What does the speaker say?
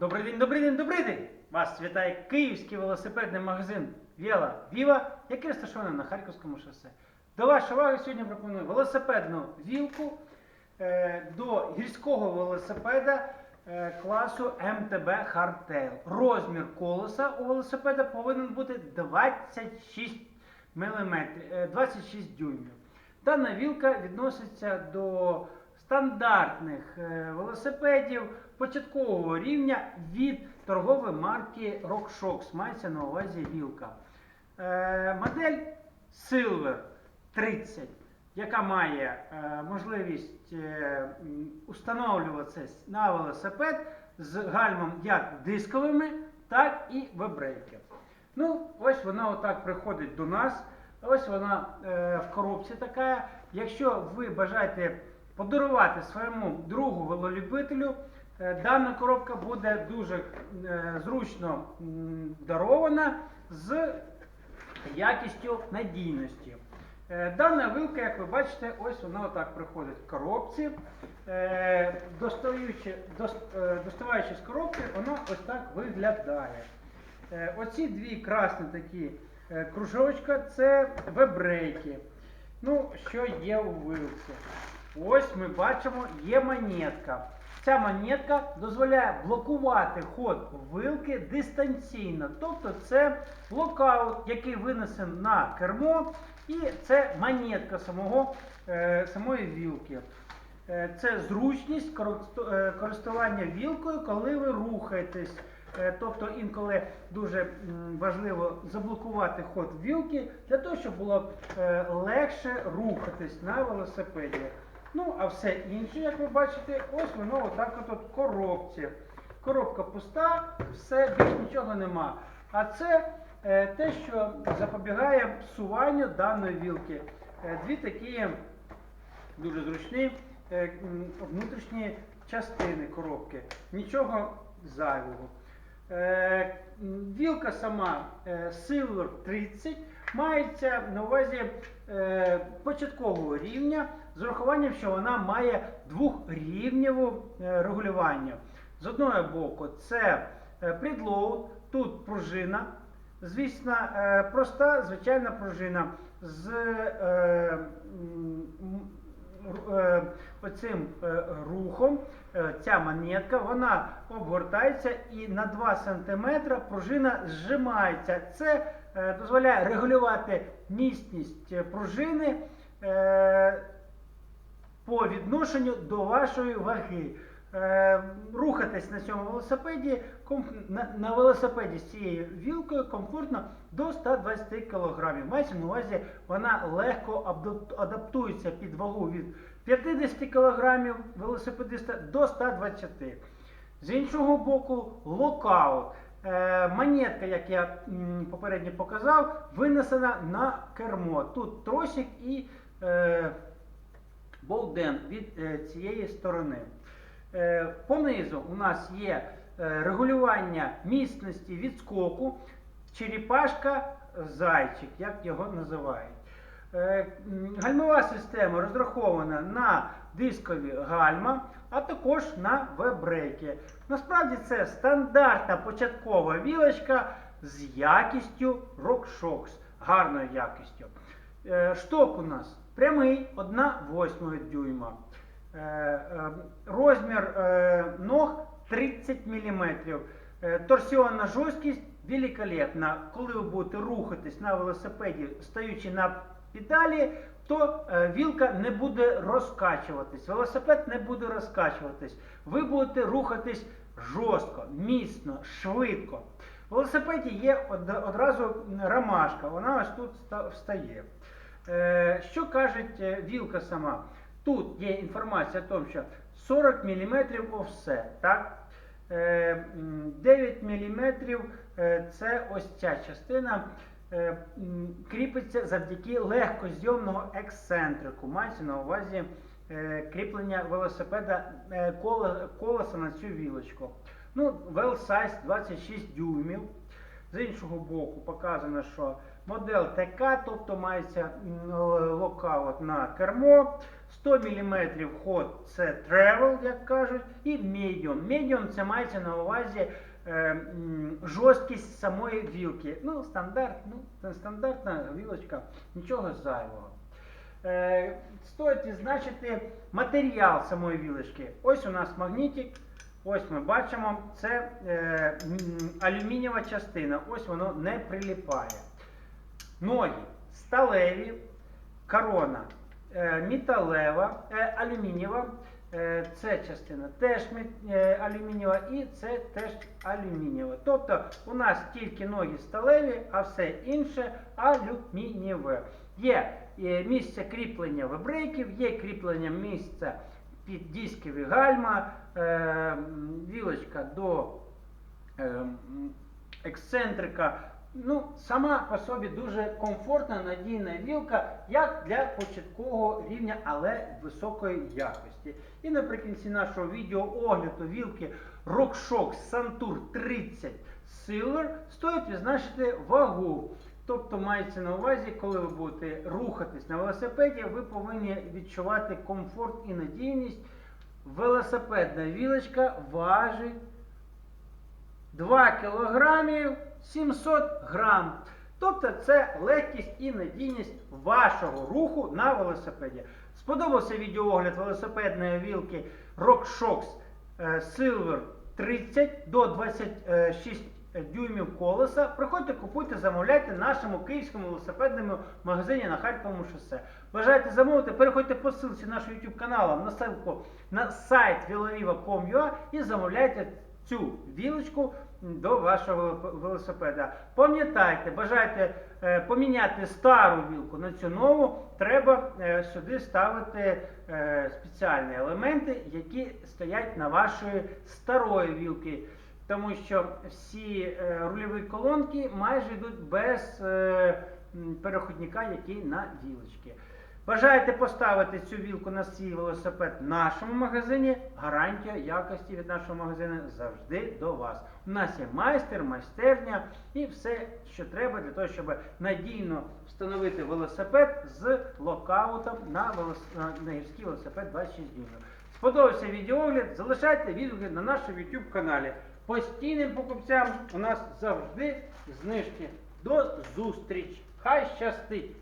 Добрий день, добрий день, добрий день! Вас вітає київський велосипедний магазин Віла Віва, який розташований на Харківському шосе. До вашої уваги сьогодні пропоную велосипедну вілку е, до гірського велосипеда е, класу МТБ Hardtail. Розмір колеса у велосипеда повинен бути 26 мм, 26 дюймів. Дана вілка відноситься до стандартних е, велосипедів початкового рівня від торгової марки RockShox. Мається на увазі вілка. Е, Модель Silver 30, яка має е, можливість установлюватися на велосипед з гальмом як дисковими, так і вебрейки. Ну, ось вона отак приходить до нас. Ось вона в коробці така. Якщо ви бажаєте подарувати своєму другу велолюбителю, е, дана коробка буде дуже е, зручно дарована з якістю надійності. Е, Дана вилка, як ви бачите, ось вона отак приходить в коробці. Достаючи, е, доставаючи з коробки, вона ось так виглядає. Оці дві красні такі кружочка це вебрейки. Ну, що є у вилці? Ось ми бачимо, є монетка. Ця монетка дозволяє блокувати ход вилки дистанційно. Тобто це локаут, який винесен на кермо, і це монетка самого, е, самої вілки. Е, Це зручність е, користування вілкою, коли ви рухаєтесь. Е, Тобто інколи дуже важливо заблокувати ход вілки для того, щоб було е, легше рухатись на велосипеді. Ну, а все інше, як ви бачите, ось воно отак от от коробці. Коробка пуста, все, більш нічого нема. А це е, те, що запобігає псуванню даної вілки. Е, дві такі дуже зручні е, внутрішні частини коробки. Нічого зайвого. Е, Вілка сама е, Silver 30 мається на увазі е, початкового рівня з урахуванням, що вона має двохрівневе регулювання. З одного боку, це е, предлоуд, тут пружина. Звісно, е, проста звичайна пружина з е, е, оцим е, рухом. Ця монетка вона обгортається і на 2 см пружина зжимається. Це дозволяє регулювати міцність е, пружини е, по відношенню до вашої ваги. Е, рухатись на цьому велосипеді на велосипеді з цією вілкою комфортно до 120 кг. Мається на увазі, вона легко адаптується під вагу від 50 кг велосипедиста до 120 кг. З іншого боку, локаут. Е, монетка, як я попередньо показав, винесена на кермо. Тут тросик і е, болден від е, цієї сторони. Понизу у нас є регулювання міцності відскоку, черепашка зайчик, як його називають. Гальмова система розрахована на дискові гальма, а також на веб-брейки. Насправді це стандартна початкова вілочка з якістю RockShox, гарною якістю. Е, Шток у нас прямий 1,8 дюйма. Е, е, Розмір ног 30 мм. Торсіонна жорсткість великолепна. Коли ви будете рухатись на велосипеді, стоючи на педалі, то е, вілка не буде розкачуватись. Велосипед не буде розкачуватись. Ви будете рухатись жорстко, міцно, швидко. В велосипеді є одразу ромашка, вона ось тут встає. Е, Що каже е, вілка сама? Тут є інформація о тому, що 40 мм офсет, так? Е, 9 мм це ось ця частина е, кріпиться завдяки легкозйомного ексцентрику. Мається на увазі е, кріплення велосипеда е, коле- колеса на цю вілочку. Ну, well size 26 дюймів. З іншого боку показано, що модель ТК, тобто мається локаут на кермо, 100 мм ход це travel, як кажуть, і medium. Medium це мається на увазі е, жорсткість самої вілки. Ну, стандарт, ну, стандартна вілочка, нічого зайвого. Е, стоїть відзначити матеріал самої вілочки. Ось у нас магнітик. Ось ми бачимо, це е, алюмінієва частина. Ось воно не приліпає. Ноги сталеві, корона е, металева, е, алюмінієва. Е, це частина теж алюмінієва і це теж алюмінієва. Тобто у нас тільки ноги сталеві, а все інше алюмінієве. Є місце кріплення вибрейків, є кріплення місця під дискові гальма, вілочка до ексцентрика. Ну, сама по собі дуже комфортна, надійна вілка, як для початкового рівня, але високої якості. І наприкінці нашого відео огляду вілки RockShox Santur 30 Silver стоїть відзначити вагу. Тобто мається на увазі, коли ви будете рухатись на велосипеді, ви повинні відчувати комфорт і надійність. Велосипедна вілочка важить 2 кілограмів 700 грам. Тобто це легкість і надійність вашого руху на велосипеді. Сподобався відеоогляд велосипедної вілки RockShox е, Silver 30 до 26 дюймів колеса. Приходьте, купуйте, замовляйте в нашому київському велосипедному магазині на Харковому шосе. Бажаєте замовити, переходьте по ссылці нашого YouTube каналу на сайт villaviva.com.ua і замовляйте цю вілочку до вашого велосипеда. Пам'ятайте, бажаєте е, поміняти стару вілку на цю нову, треба е, сюди ставити е, спеціальні елементи, які стоять на вашої старої вілки. Тому що всі рульові колонки майже йдуть без переходника, який на вілочки. Бажаєте поставити цю вілку на свій велосипед в нашому магазині, гарантія якості від нашого магазину завжди до вас. У нас є майстер, майстерня і все, що треба для того, щоб надійно встановити велосипед з локаутом на, велос... на- гірський велосипед 26 дюймів. Сподобався відеоогляд, залишайте відгуки на нашому YouTube каналі. Постійним покупцям у нас завжди знижки. До зустрічі! Хай щастить!